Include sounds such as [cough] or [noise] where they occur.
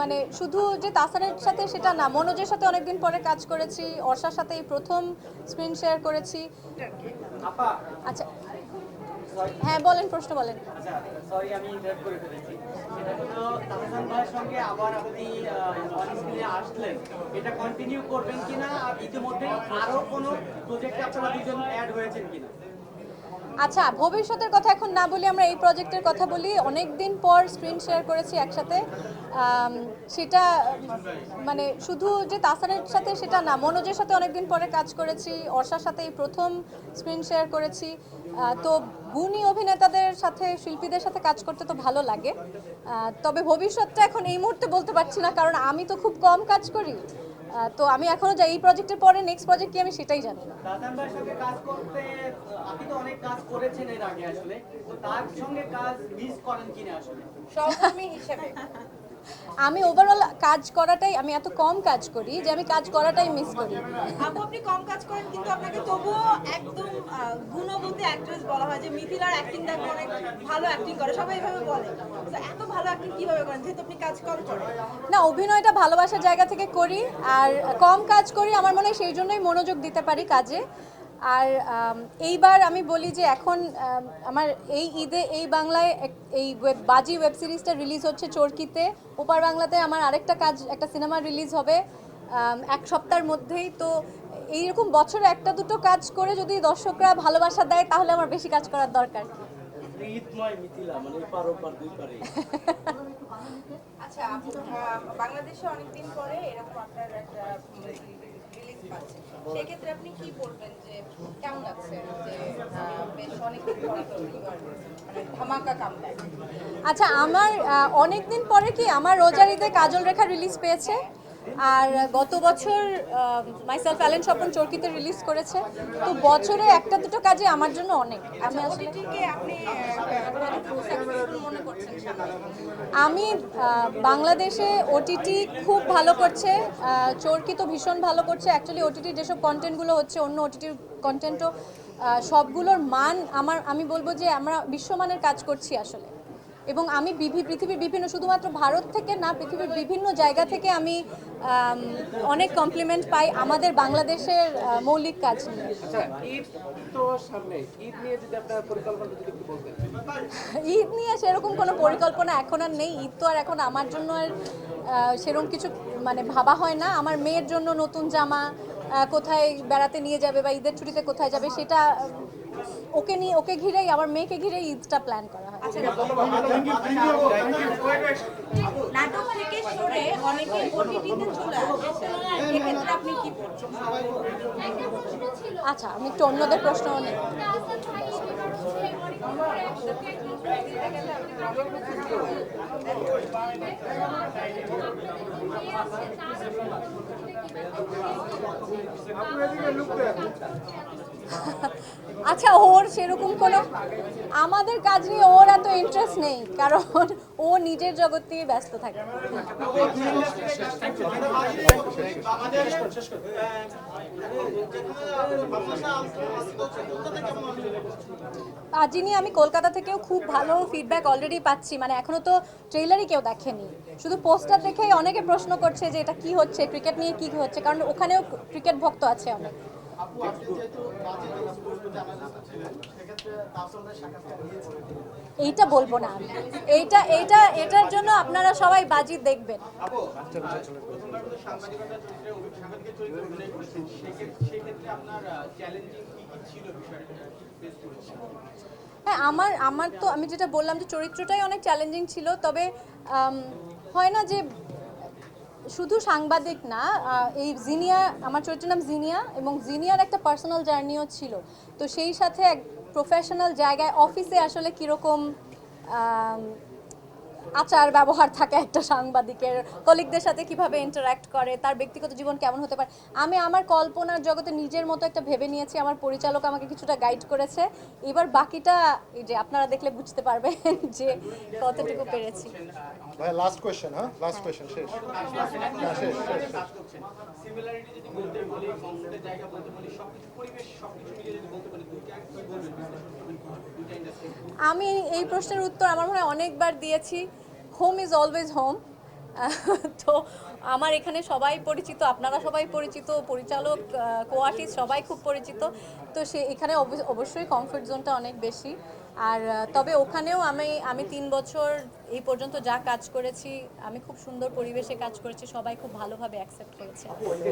মানে শুধু যে তাসারের সাথে সেটা না, মনোজের সাথে অনেকদিন পরে কাজ করেছি, অর্ষার সাথে এই প্রথম স্ক্রিন শেয়ার করেছি। আচ্ছা হ্যাঁ বলেন, প্রশ্ন বলেন। আচ্ছা আসলেন। এটা কন্টিনিউ করবেন কিনা? আর ইতিমধ্যে আরও কোনো প্রজেক্টে আপনারা দুজন অ্যাড হয়েছেন কিনা? আচ্ছা ভবিষ্যতের কথা এখন না বলি, আমরা এই প্রজেক্টের কথা বলি। অনেক দিন পর স্ক্রিন শেয়ার করেছি একসাথে। সেটা মানে শুধু যে তাসানের সাথে সেটা না, মনোজের সাথে অনেকদিন পরে কাজ করেছি, অর্ষার সাথে এই প্রথম স্ক্রিন শেয়ার করেছি। তো গুণী অভিনেতাদের সাথে, শিল্পীদের সাথে কাজ করতে তো ভালো লাগে। তবে ভবিষ্যৎটা এখন এই মুহূর্তে বলতে পারছি না, কারণ আমি তো খুব কম কাজ করি। তো আমি এখনও যাই এই প্রজেক্টের পরে নেক্সট প্রজেক্ট কি আমি সেটাই জানি না। ভাইয়ের সঙ্গে কাজ করতে আপনি তো অনেক কাজ করেছেন এর আগে আসলে। তো তার সঙ্গে কাজ মিস করেন কিনা আসলে? সহকর্মী হিসেবে। আমি ওভারঅল কাজ করাটাই আমি এত কম কাজ করি যে আমি কাজ করাটাই মিস করি। আপু আপনি কম কাজ করেন কিন্তু আপনাকে তবুও একদম গুণবতী অ্যাক্ট্রেস বলা হয় যে মিথিলার অ্যাক্টিং দেখো অনেক ভালো অ্যাক্টিং করে। সবাই এভাবে বলে। এত ভালো অ্যাক্টিং কীভাবে করেন? যেহেতু আপনি কাজ কম করেন। না অভিনয়টা ভালোবাসার জায়গা থেকে করি আর কম কাজ করি আমার মনে হয় সেই জন্যই মনোযোগ দিতে পারি কাজে। আর এইবার আমি বলি যে এখন আমার এই ঈদে এই বাংলায় এক- এই ওয়েব বাজি ওয়েব সিরিজটা রিলিজ হচ্ছে চরকিতে। ওপার বাংলাতে আমার আরেকটা কাজ একটা সিনেমা রিলিজ হবে এক সপ্তাহের মধ্যেই। তো এইরকম বছরে একটা দুটো কাজ করে যদি দর্শকরা ভালোবাসা দেয় তাহলে আমার বেশি কাজ করার দরকার। মানে [laughs] আচ্ছা বাংলাদেশে অনেকদিন পরে এরকম আপনার একটা রিলিজ পাচ্ছে। সেক্ষেত্রে আপনি কি বলবেন যে কেমন লাগছে যে বেশ এবার মানে ধামাকা কামব্যাক আচ্ছা আমার অনেকদিন পরে কি আমার রোজার ঈদে কাজল রেখা রিলিজ পেয়েছে? আর গত বছর মাইসেলফ অ্যালেন স্বপন চরকিতে রিলিজ করেছে। তো বছরে একটা দুটো কাজে আমার জন্য অনেক। আমি আসলে আমি বাংলাদেশে ওটিটি খুব ভালো করছে। চরকি তো ভীষণ ভালো করছে। অ্যাকচুয়ালি ওটিটি যেসব কন্টেন্টগুলো হচ্ছে অন্য ওটিটির কন্টেন্টও সবগুলোর মান আমার আমি বলব যে আমরা বিশ্বমানের কাজ করছি আসলে। এবং আমি পৃথিবীর বিভিন্ন শুধুমাত্র ভারত থেকে না পৃথিবীর বিভিন্ন জায়গা থেকে আমি অনেক কমপ্লিমেন্ট পাই আমাদের বাংলাদেশের মৌলিক কাজ নিয়ে। আচ্ছা ঈদ নিয়ে সেরকম কোনো পরিকল্পনা এখন আর নেই। ঈদ তো আর এখন আমার জন্য আর সেরকম কিছু মানে ভাবা হয় না। আমার মেয়ের জন্য নতুন জামা কোথায় বেড়াতে নিয়ে যাবে বা ঈদের ছুটিতে কোথায় যাবে সেটা ওকে নিয়ে ওকে ঘিরেই আমার মেয়েকে ঘিরেই ঈদটা প্ল্যান করা হয়। নাটক থেকে সরে অনেকে ওটিটিতে চলে আসছে এক্ষেত্রে আপনি কি আচ্ছা আমি একটু অন্যদের প্রশ্ন নিই। [laughs] আচ্ছা ওর সেরকম কোনো আমাদের কাজ নিয়ে ওর এত ইন্টারেস্ট নেই, কারণ ও নিজের জগৎ নিয়ে ব্যস্ত থাকে। নিয়ে আমি কলকাতা থেকেও খুব ভালো ফিডব্যাক অলরেডি পাচ্ছি। মানে এখনও তো ট্রেলারই কেউ দেখেনি। শুধু পোস্টার দেখেই অনেকে প্রশ্ন করছে যে এটা কি হচ্ছে ক্রিকেট নিয়ে কি হচ্ছে কারণ ওখানেও ক্রিকেট ভক্ত আছে অনেক। এইটা বলব না এইটা এইটা এটার জন্য আপনারা সবাই বাজি দেখবেন। হ্যাঁ আমার আমার তো আমি যেটা বললাম যে চরিত্রটাই অনেক চ্যালেঞ্জিং ছিল তবে হয় না যে শুধু সাংবাদিক না এই জিনিয়া, আমার চরিত্রের নাম জিনিয়া এবং জিনিয়ার একটা পার্সোনাল জার্নিও ছিল। তো সেই সাথে এক প্রফেশনাল জায়গায় অফিসে আসলে কীরকম আচার ব্যবহার থাকে একটা সাংবাদিকের কলিগদের সাথে কীভাবে ইন্টারাক্ট করে তার ব্যক্তিগত জীবন কেমন হতে পারে। আমি আমার কল্পনার জগতে নিজের মতো একটা ভেবে নিয়েছি আমার পরিচালক আমাকে কিছুটা গাইড করেছে। এবার বাকিটা এই যে আপনারা দেখলে বুঝতে পারবেন [laughs] যে কতটুকু পেরেছি। ভাই লাস্ট কোয়েশ্চেন হ্যাঁ? লাস্ট কোয়েশ্চেন শেষ। হ্যাঁ শেষ জায়গা বলতে বলি সবকিছু পরিবেশ, সবকিছু মিলিয়ে যদি বলতে বলি দুইটা কি বলবেন? আমি এই প্রশ্নের উত্তর আমার মনে হয় অনেকবার দিয়েছি। হোম ইজ অলওয়েজ হোম তো আমার এখানে সবাই পরিচিত, আপনারা সবাই পরিচিত, পরিচালক কো সবাই খুব পরিচিত। তো সে এখানে অবশ্যই কমফোর্ট জোনটা অনেক বেশি। আর তবে ওখানেও আমি আমি তিন বছর এই পর্যন্ত যা কাজ করেছি, আমি খুব সুন্দর পরিবেশে কাজ করেছি, সবাই খুব ভালোভাবে অ্যাকসেপ্ট করেছে।